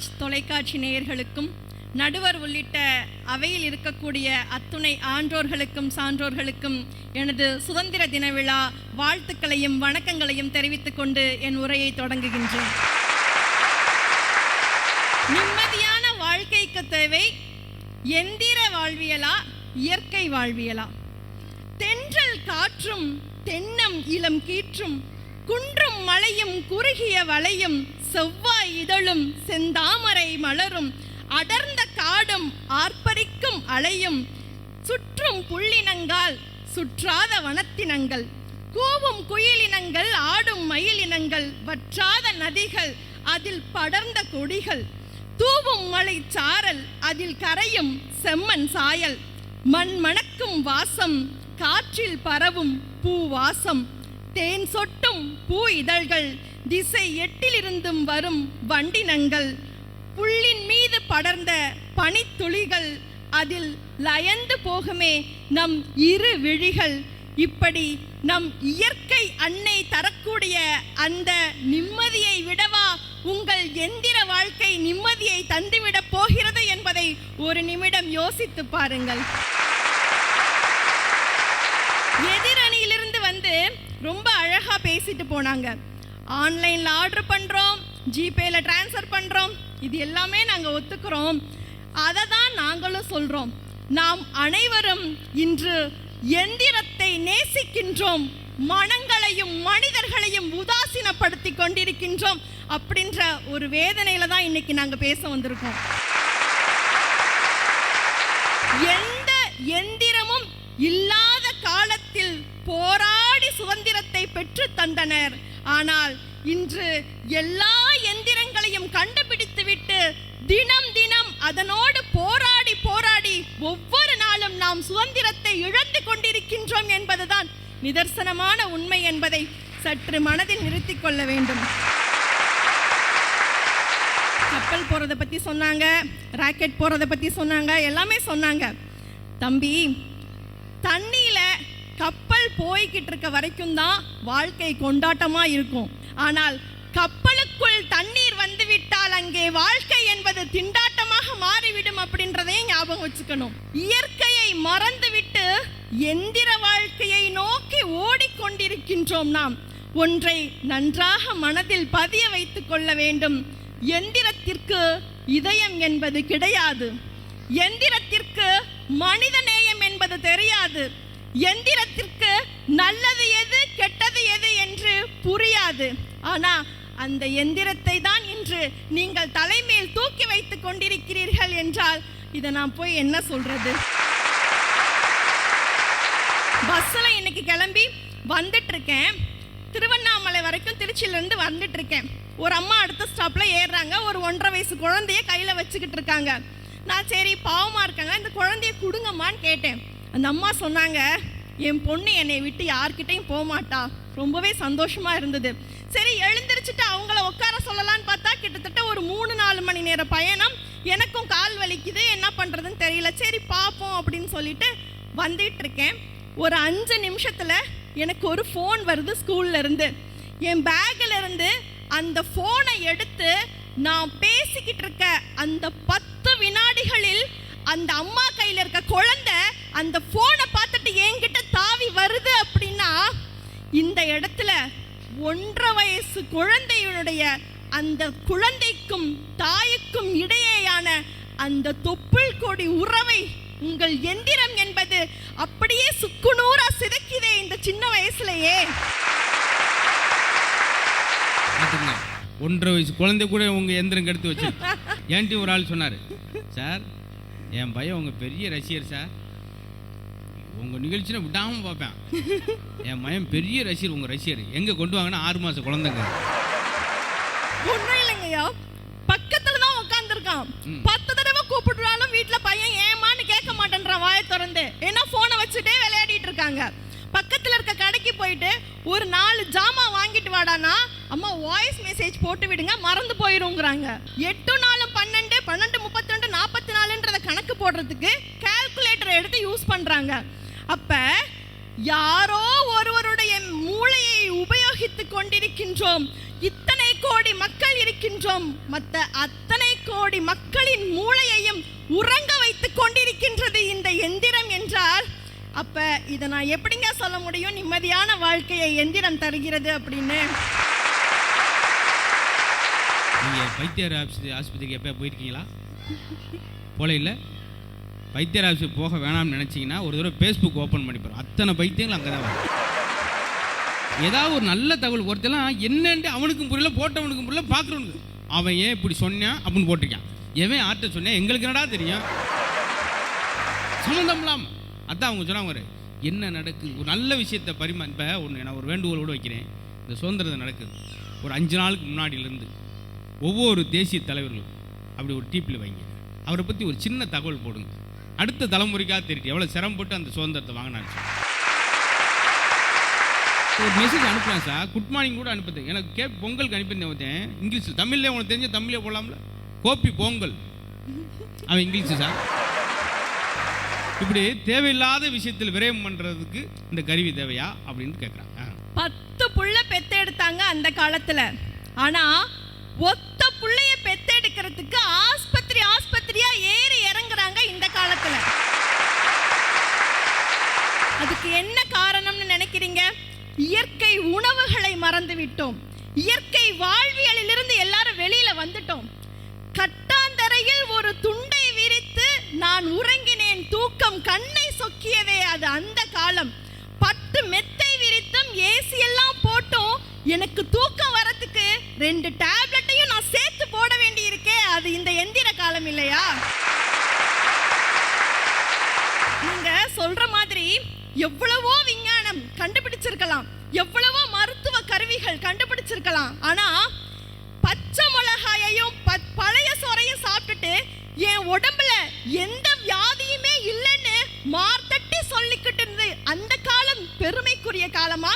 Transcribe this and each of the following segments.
ராஜ் தொலைக்காட்சி நேயர்களுக்கும் நடுவர் உள்ளிட்ட அவையில் இருக்கக்கூடிய அத்துணை ஆன்றோர்களுக்கும் சான்றோர்களுக்கும் எனது சுதந்திர தின விழா வாழ்த்துக்களையும் வணக்கங்களையும் தெரிவித்துக் கொண்டு என் உரையை தொடங்குகின்றேன். நிம்மதியான வாழ்க்கைக்கு தேவை எந்திர வாழ்வியலா இயற்கை வாழ்வியலா? தென்றல் காற்றும் தென்னம் இளம் கீற்றும் குன்றும் மலையும் குறுகிய வளையும் செவ்வாய் இதழும் செந்தாமரை மலரும் அடர்ந்த காடும் ஆர்ப்பரிக்கும் அலையும் சுற்றும் புள்ளினங்கால் சுற்றாத வனத்தினங்கள் கூவும் குயிலினங்கள் ஆடும் மயிலினங்கள் வற்றாத நதிகள் அதில் படர்ந்த கொடிகள் தூவும் மலை சாரல் அதில் கரையும் செம்மண் சாயல் மண் மணக்கும் வாசம் காற்றில் பரவும் பூ வாசம் தேன் சொட்டும் பூ இதழ்கள் திசை எட்டிலிருந்தும் வரும் வண்டினங்கள் புள்ளின் மீது படர்ந்த பனித்துளிகள் அதில் லயந்து போகுமே நம் இரு விழிகள். இப்படி நம் இயற்கை அன்னை தரக்கூடிய அந்த நிம்மதியை விடவா உங்கள் எந்திர வாழ்க்கை நிம்மதியை தந்துவிடப் போகிறது என்பதை ஒரு நிமிடம் யோசித்து பாருங்கள். எதிரணியிலிருந்து வந்து ரொம்ப அழகா பேசிட்டு போனாங்க. ஆன்லைனில் ஆர்டர் பண்ணுறோம் ஜிபேயில் ட்ரான்ஸ்ஃபர் பண்ணுறோம் இது எல்லாமே நாங்கள் ஒத்துக்கிறோம். அதை தான் நாங்களும் சொல்கிறோம் நாம் அனைவரும் இன்று எந்திரத்தை நேசிக்கின்றோம். மனங்களையும் மனிதர்களையும் உதாசீனப்படுத்தி கொண்டிருக்கின்றோம் அப்படின்ற ஒரு வேதனையில தான் இன்னைக்கு நாங்கள் பேச வந்திருக்கோம். எந்த எந்திரமும் இல்லாத காலத்தில் போராடி சுதந்திரத்தை பெற்று தந்தனர். ஆனால் இன்று எல்லா எந்திரங்களையும் கண்டுபிடித்துவிட்டு தினம் தினம் அதனோடு போராடி போராடி ஒவ்வொரு நாளும் நாம் சுதந்திரத்தை இழந்து கொண்டிருக்கின்றோம் என்பதுதான் நிதர்சனமான உண்மை என்பதை சற்று மனதில் நிறுத்தி கொள்ள வேண்டும். கப்பல் போகிறத பற்றி சொன்னாங்க ராக்கெட் போகிறத பற்றி சொன்னாங்க எல்லாமே சொன்னாங்க. தம்பி தண்ணீர் போய்கிட்டு இருக்க வரைக்கும் தான் வாழ்க்கை கொண்டாட்டமாக இருக்கும். ஆனால் கப்பலுக்குள் தண்ணீர் வந்துவிட்டால் அங்கே வாழ்க்கை என்பது திண்டாட்டமாக மாறிவிடும் அப்படின்றதையும் ஞாபகம் வச்சுக்கணும். இயற்கையை மறந்துவிட்டு எந்திர வாழ்க்கையை நோக்கி ஓடிக்கொண்டிருக்கின்றோம் நாம். ஒன்றை நன்றாக மனதில் பதிய வைத்துக் கொள்ள வேண்டும். எந்திரத்திற்கு இதயம் என்பது கிடையாது. எந்திரத்திற்கு மனித நேயம் என்பது தெரியாது. எந்திரத்திற்கு நல்லது எது கெட்டது எது என்று புரியாது. ஆனா அந்த எந்திரத்தை தான் இன்று நீங்கள் தலைமையில் தூக்கி வைத்துக் கொண்டிருக்கிறீர்கள் என்றால் இதை நான் போய் என்ன சொல்றது? பஸ்ஸில் இன்னைக்கு கிளம்பி வந்துட்டு இருக்கேன் திருவண்ணாமலை வரைக்கும் திருச்சியிலேருந்து வந்துட்டு இருக்கேன் ஒரு அம்மா அடுத்த ஸ்டாப்பில் ஏறுறாங்க. ஒரு ஒன்றரை வயசு குழந்தைய கையில் வச்சுக்கிட்டு இருக்காங்க. நான் சரி பாவமாக இருக்காங்க. இந்த குழந்தைய கொடுங்கம்மான்னு கேட்டேன். அந்த அம்மா சொன்னாங்க என் பொண்ணு என்னை விட்டு யார்கிட்டையும் போக மாட்டா ரொம்பவே சந்தோஷமாக இருந்தது. சரி எழுந்திருச்சுட்டு அவங்கள உட்கார சொல்லலான்னு பார்த்தா கிட்டத்தட்ட ஒரு மூணு நாலு மணி நேர பயணம். எனக்கும் கால் வலிக்குது என்ன பண்ணுறதுன்னு தெரியல. சரி பார்ப்போம் அப்படின்னு சொல்லிட்டு வந்துட்டு இருக்கேன் ஒரு அஞ்சு நிமிஷத்தில் எனக்கு ஒரு ஃபோன் வருது ஸ்கூல்ல இருந்து. என் பேக்ல இருந்து அந்த ஃபோனை எடுத்து நான் பேசிக்கிட்டு இருக்க அந்த பத்து வினாடிகளில் அந்த அம்மா கையில் இருக்க குழந்தை அந்த ஃபோனை பார்த்துட்டு என்கிட்ட தாவி வருது அப்படின்னா இந்த இடத்துல ஒன்றரை வயசு குழந்தையினுடைய அந்த குழந்தைக்கும் தாய்க்கும் இடையேயான அந்த தொப்புள் கொடி உறவை உங்கள் எந்திரம் என்பது அப்படியே சுக்குநூறா சிதைக்குதே இந்த சின்ன வயசுலயே. ஒன்றரை வயசு குழந்தை கூட உங்கள் எந்திரம் கெடுத்து வச்சு ஏன்ட்டி ஒரு ஆள் சொன்னார்? சார் என் பையன் உங்கள் பெரிய ரசிகர் சார். உங்கள் நிகழ்ச்சியை விடாமல் பார்ப்பேன். என் பையன் பெரிய ரசிகர் உங்கள் ரசிகர். எங்கே கொண்டு வாங்கன்னா ஆறு மாதம் குழந்தைங்க. ஒண்ணும் இல்லைங்கய்யா. பக்கத்துல தான் உட்காந்துருக்கான். பத்து தடவை கூப்பிடுறாலும் வீட்ல பையன் ஏமான்னு கேட்க மாட்டேன்றான் வாயை திறந்து. ஏன்னா போனை வச்சுட்டே விளையாடிட்டு இருக்காங்க. பக்கத்துல இருக்க கடைக்கு போயிட்டு ஒரு நாலு ஜாமா வாங்கிட்டு வாடானா அம்மா வாய்ஸ் மெசேஜ் போட்டு விடுங்க மறந்து போயிருங்கிறாங்க. எட்டு நாலு பன்னெண்டு பன்னெண்டு முப்பத்தி ரெண்டு நாற்பத்தி நாலுன்றத கணக்கு போடுறதுக்கு கால்குலேட்டரை எடுத்து யூஸ் பண்றாங்க. அப்ப யாரோ ஒருவருடைய மூளையை உபயோகித்துக் கொண்டிருக்கின்றோம். இத்தனை கோடி மக்கள் இருக்கின்றோம். மற்ற அத்தனை கோடி மக்களின் மூளையையும் உறங்க வைத்துக் கொண்டிருக்கின்றது இந்த எந்திரம் என்றால் அப்ப இதை நான் எப்படிங்க சொல்ல முடியும்? நிம்மதியான வாழ்க்கையை எந்திரம் தருகிறது அப்படின்னு. நீங்கள் வைத்தியர் ஆஸ்பத்திரி ஆஸ்பத்திரிக்கு எப்போ போயிருக்கீங்களா? போல இல்லை? வைத்தியர் ஆஃபீஸ் போக வேணாம்னு நினச்சிங்கன்னா ஒரு தடவை ஃபேஸ்புக் ஓப்பன் பண்ணி போகிறோம் அத்தனை பைத்தியங்கள் அங்கே தான் வரும். ஏதாவது ஒரு நல்ல தகவல் ஒருத்தெல்லாம் என்னென்று அவனுக்கும் புரியல போட்டவனுக்கும் புரியல பார்க்குறவனுக்கு. அவன் ஏன் இப்படி சொன்னான் அப்படின்னு போட்டிருக்கான். எவன் ஆர்ட்ட சொன்னேன் எங்களுக்கு என்னடா தெரியும்? சம்மந்தம் இல்லாமல் அதான் அவங்க சொன்னாங்க பாரு, என்ன நடக்குது ஒரு நல்ல விஷயத்தை பரிமா இப்போ ஒன்று நான் ஒரு வேண்டுகோளோடு வைக்கிறேன். இந்த சுதந்திரத்தை நடக்குது. ஒரு அஞ்சு நாளுக்கு முன்னாடியிலேருந்து ஒவ்வொரு தேசிய தலைவர்களும் அப்படி ஒரு டீப்பில் வைங்க. அவரை பற்றி ஒரு சின்ன தகவல் போடுங்க. அடுத்த தலைமுறைக்காக தெரியும் எவ்வளோ சிரமப்பட்டு அந்த சுதந்திரத்தை வாங்கினாச்சு. ஒரு மெசேஜ் அனுப்பலாம் சார் குட் மார்னிங் கூட அனுப்புது. எனக்கு கே பொங்கலுக்கு அனுப்பியிருந்தேன் ஒருத்தன். இங்கிலீஷ் தமிழ்ல உனக்கு தெரிஞ்ச தமிழ்ல போடலாம்ல? கோப்பி பொங்கல். அவன் இங்கிலீஷ் சார் இப்படி தேவையில்லாத விஷயத்தில் விரயம் பண்ணுறதுக்கு இந்த கருவி தேவையா? அப்படின்னு கேட்குறாங்க பத்து புள்ள பெத்த எடுத்தாங்க அந்த காலத்துல. ஆனா ஒத்த புள்ளைய பெத்தெடுக்கிறதுக்கு ஆஸ்பத்திரி ஆஸ்பத்திரியா ஏறி இறங்குறாங்க இந்த காலத்துல. அதுக்கு என்ன காரணம்னு நினைக்கிறீங்க? இயற்கை உணவுகளை மறந்து விட்டோம். இயற்கை வாழ்வியலிலிருந்து எல்லாரும் வெளியில வந்துட்டோம். கட்டாந்தரையில் ஒரு துண்டை விரித்து நான் உறங்கினேன். தூக்கம் கண்ணை சொக்கியவே அது அந்த காலம். பட்டு மெத்தை விரித்தும் ஏசி எல்லாம் போட்டும். எனக்கு தூக்கம் வரத்துக்கு ரெண்டு டேப் நான் சேர்த்து போட வேண்டி இருக்கே அது இந்த எந்திர காலம் இல்லையா? நீங்க சொல்ற மாதிரி எவ்வளவோ விஞ்ஞானம் கண்டுபிடிச்சிருக்கலாம். எவ்வளவோ மருத்துவ கருவிகள் கண்டுபிடிச்சிருக்கலாம். ஆனா பச்சை மிளகாயையும் பழைய சோறையும் சாப்பிட்டுட்டு என் உடம்புல எந்த வியாதியுமே இல்லைன்னு மார்த்தட்டி சொல்லிக்கிட்டு இருந்து அந்த காலம் பெருமைக்குரிய காலமா?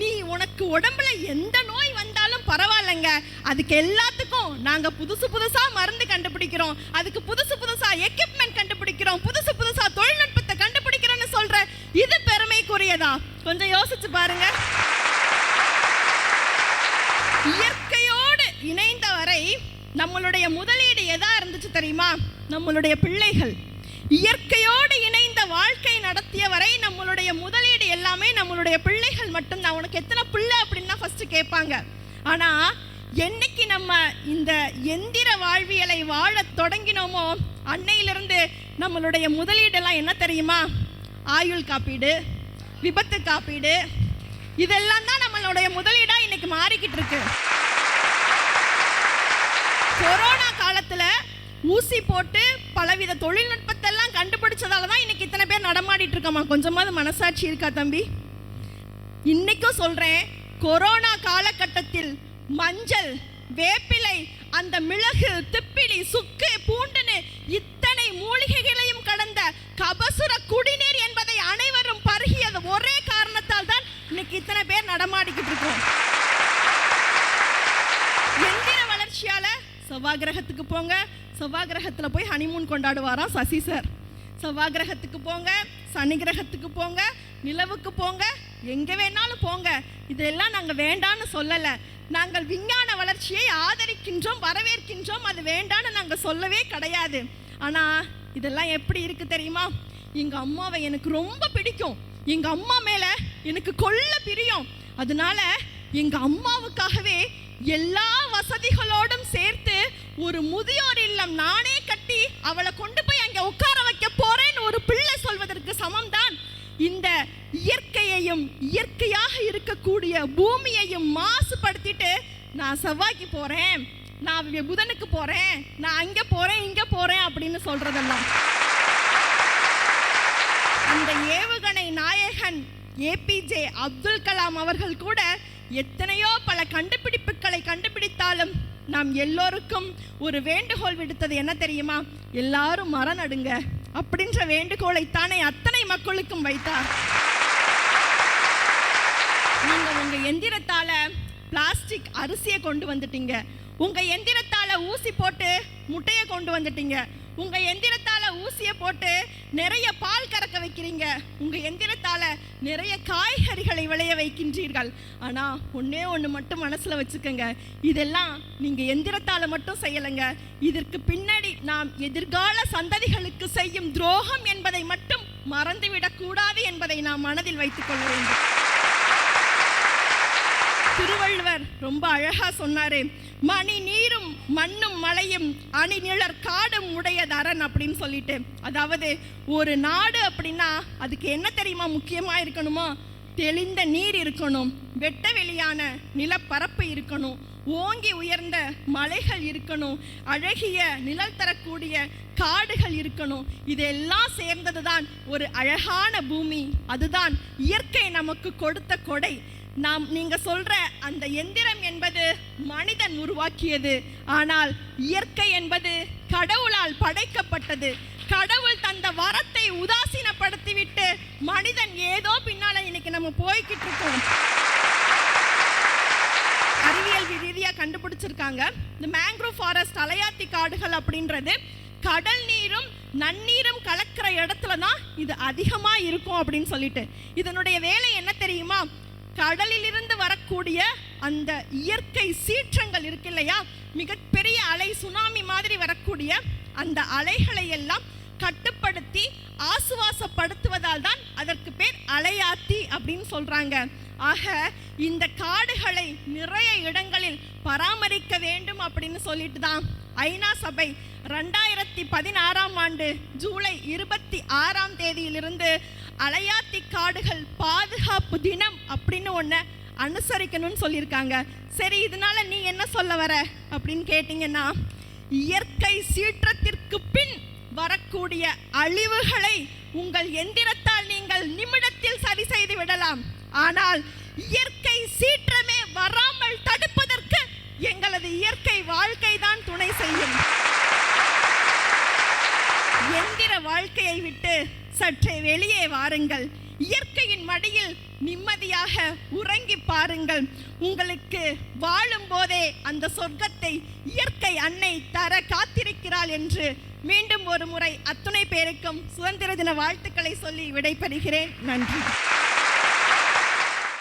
நீ உனக்கு உடம்புல எந்த நோய் வந்து பரவாயில்லைங்க. அதுக்கு எல்லாத்துக்கும் நாங்கள் புதுசு புதுசாக மருந்து கண்டுபிடிக்கிறோம். அதுக்கு புதுசு புதுசாக எக்யூப்மெண்ட் கண்டுபிடிக்கிறோம். புதுசு புதுசாக தொழில்நுட்பத்தை கண்டுபிடிக்கிறோன்னு சொல்கிற இது பெருமைக்குரியதா? கொஞ்சம் யோசிச்சு பாருங்க. இயற்கையோடு இணைந்த வரை நம்மளுடைய முதலீடு எதா இருந்துச்சு தெரியுமா? நம்மளுடைய பிள்ளைகள். இயற்கையோடு இணைந்த வாழ்க்கை நடத்திய வரை நம்மளுடைய முதலீடு எல்லாமே நம்மளுடைய பிள்ளைகள் மட்டும்தான். உனக்கு எத்தனை பிள்ளை அப்படின்னு தான் ஃபர்ஸ்ட் கேட்பாங்க. ஆனால் என்னைக்கு நம்ம இந்த எந்திர வாழ்வியலை வாழ தொடங்கினோமோ அன்னையிலிருந்து நம்மளுடைய முதலீடெல்லாம் என்ன தெரியுமா? ஆயுள் காப்பீடு விபத்து காப்பீடு இதெல்லாம் தான் நம்மளுடைய முதலீடாக இன்னைக்கு மாறிக்கிட்டு இருக்கு. கொரோனா காலத்தில் ஊசி போட்டு பலவித தொழில்நுட்பத்தெல்லாம் கண்டுபிடிச்சதால தான் இன்னைக்கு இத்தனை பேர் நடமாடிட்டு இருக்கோமா? கொஞ்சமாவது மனசாட்சி இருக்கா தம்பி? இன்னைக்கும் சொல்கிறேன் கொரோனா காலகட்டத்தில் மஞ்சள் வேப்பிலை அந்த மிளகு திப்பிலி சுக்கு பூண்டுன்னு இத்தனை மூலிகைகளையும் கடந்த கபசுர குடிநீர் என்பதை அனைவரும் பருகியது ஒரே காரணத்தால் தான் இன்னைக்கு இத்தனை பேர் நடமாடிக்கிட்டு இருக்கோம் எந்திர வளர்ச்சியால செவ்வாய் கிரகத்துக்கு போங்க. செவ்வாய் கிரகத்துல போய் ஹனிமூன் கொண்டாடுவாராம் சசி சார். செவ்வாய் கிரகத்துக்கு போங்க சனி கிரகத்துக்கு போங்க நிலவுக்கு போங்க எங்க வேணாலும் போங்க. இதெல்லாம் நாங்க வேண்டான்னு சொல்லலை. நாங்கள் விஞ்ஞான வளர்ச்சியை ஆதரிக்கின்றோம் வரவேற்கின்றோம். அது வேண்டான்னு நாங்க சொல்லவே கிடையாது. ஆனா இதெல்லாம் எப்படி இருக்கு தெரியுமா? எங்க அம்மாவை எனக்கு ரொம்ப பிடிக்கும். எங்க அம்மா மேல எனக்கு கொள்ள பிரியம். அதனால எங்க அம்மாவுக்காகவே எல்லா வசதிகளோடும் சேர்த்து ஒரு முதியோர் இல்லம் நானே கட்டி அவளை கொண்டு போய் அங்க உட்கார வைக்க போறேன்னு ஒரு பிள்ளை சொல்வதற்கு சமம்தான். இந்த இயற்கை இயற்கையையும் இயற்கையாக இருக்கக்கூடிய பூமியையும் மாசுபடுத்திட்டு நான் செவ்வாய்க்கு போறேன். நான் புதனுக்கு போறேன். நான் அங்க போறேன் இங்க போறேன் அப்படின்னு சொல்றதெல்லாம். அந்த ஏவுகணை நாயகன் ஏபிஜே அப்துல் கலாம் அவர்கள் கூட எத்தனையோ பல கண்டுபிடிப்புகளை கண்டுபிடித்தாலும் நாம் எல்லோருக்கும் ஒரு வேண்டுகோள் விடுத்தது என்ன தெரியுமா? எல்லாரும் மரம் நடுங்க. அப்படின்ற வேண்டுகோளை தானே அத்தனை மக்களுக்கும் வைத்தார். உங்கள் எந்திரத்தால் பிளாஸ்டிக் அரிசியை கொண்டு வந்துட்டீங்க. உங்கள் எந்திரத்தால் ஊசி போட்டு முட்டையை கொண்டு வந்துட்டீங்க. உங்கள் எந்திரத்தால் ஊசியை போட்டு நிறைய பால் கறக்க வைக்கிறீங்க. உங்கள் எந்திரத்தால் நிறைய காய்கறிகளை விளைய வைக்கின்றீர்கள். ஆனால் ஒன்றே ஒன்று மட்டும் மனசில் வச்சுக்கோங்க. இதெல்லாம் நீங்கள் எந்திரத்தால் மட்டும் செய்யலைங்க. இதற்கு பின்னாடி நாம் எதிர்கால சந்ததிகளுக்கு செய்யும் துரோகம் என்பதை மட்டும் மறந்துவிடக்கூடாது என்பதை நாம் மனதில் வைத்துக்கொள்ள வேண்டும். திருவள்ளுவர் ரொம்ப அழகா சொன்னார் மணி நீரும் மண்ணும் மலையும் அணி காடும் உடையதரன் அப்படின்னு சொல்லிட்டு. அதாவது ஒரு நாடு அப்படின்னா அதுக்கு என்ன தெரியுமா முக்கியமா இருக்கணுமோ? தெளிந்த நீர் இருக்கணும் வெட்ட வெளியான நிலப்பரப்பு இருக்கணும் ஓங்கி உயர்ந்த மலைகள் இருக்கணும் அழகிய நிழல் தரக்கூடிய காடுகள் இருக்கணும். இதெல்லாம் சேர்ந்தது தான் ஒரு அழகான பூமி. அதுதான் இயற்கை நமக்கு கொடுத்த கொடை. நாம் நீங்க சொல்ற அந்த எந்திரம் என்பது மனிதன் உருவாக்கியது. ஆனால் இயற்கை என்பது கடவுளால் படைக்கப்பட்டது. கடவுள் தந்த வரத்தை உதாசீனப்படுத்திவிட்டு மனிதன் ஏதோ பின்னால இன்னைக்கு நம்ம போய்கிட்டு இருக்கோம். அறிவியல் ரீதியாக கண்டுபிடிச்சிருக்காங்க. இந்த மேங்க்ரோவ் ஃபாரஸ்ட் அலையாத்தி காடுகள் அப்படின்றது கடல் நீரும் நன்னீரும் கலக்கிற இடத்துல தான் இது அதிகமாக இருக்கும் அப்படின்னு சொல்லிட்டு. இதனுடைய வேலை என்ன தெரியுமா? கடலிலிருந்து வரக்கூடிய அந்த இயற்கை சீற்றங்கள் இருக்கு இல்லையா? மிகப்பெரிய அலை சுனாமி மாதிரி வரக்கூடிய அந்த அலைகளை எல்லாம் கட்டுப்படுத்தி ஆசுவாசப்படுத்துவதால் தான் அதற்கு பேர் அலையாத்தி அப்படின்னு சொல்றாங்க. ஆக இந்த காடுகளை நிறைய இடங்களில் பராமரிக்க வேண்டும் அப்படின்னு சொல்லிட்டு தான் ஐநா சபை ரெண்டாயிரத்தி பதினாறாம் ஆண்டு ஜூலை இருபத்தி ஆறாம் தேதியிலிருந்து அலையாத்தி காடுகள் பாதுகாப்பு தினம் அப்படின்னு ஒன்று அனுசரிக்கணும்னு சொல்லியிருக்காங்க. சரி இதனால நீ என்ன சொல்ல வர? அப்படின்னு கேட்டிங்கன்னா இயற்கை சீற்றத்திற்கு பின் வரக்கூடிய அழிவுகளை உங்கள் எந்திரத்தால் நீங்கள் நிமிடத்தில் சரி செய்து விடலாம். ஆனால் இயற்கை சீற்றமே வராமல் தடுப்பதற்கு எங்களது இயற்கை வாழ்க்கை தான் துணை செய்யும். வாழ்க்கையை விட்டு சற்றே வெளியே வாருங்கள். இயற்கையின் மடியில் நிம்மதியாக உறங்கி பாருங்கள். உங்களுக்கு வாழும் போதே அந்த சொர்க்கத்தை இயற்கை அன்னை தர காத்திருக்கிறாள் என்று மீண்டும் ஒரு முறை அத்துணை பேருக்கும் சுதந்திர தின வாழ்த்துக்களை சொல்லி விடைபெறுகிறேன். நன்றி.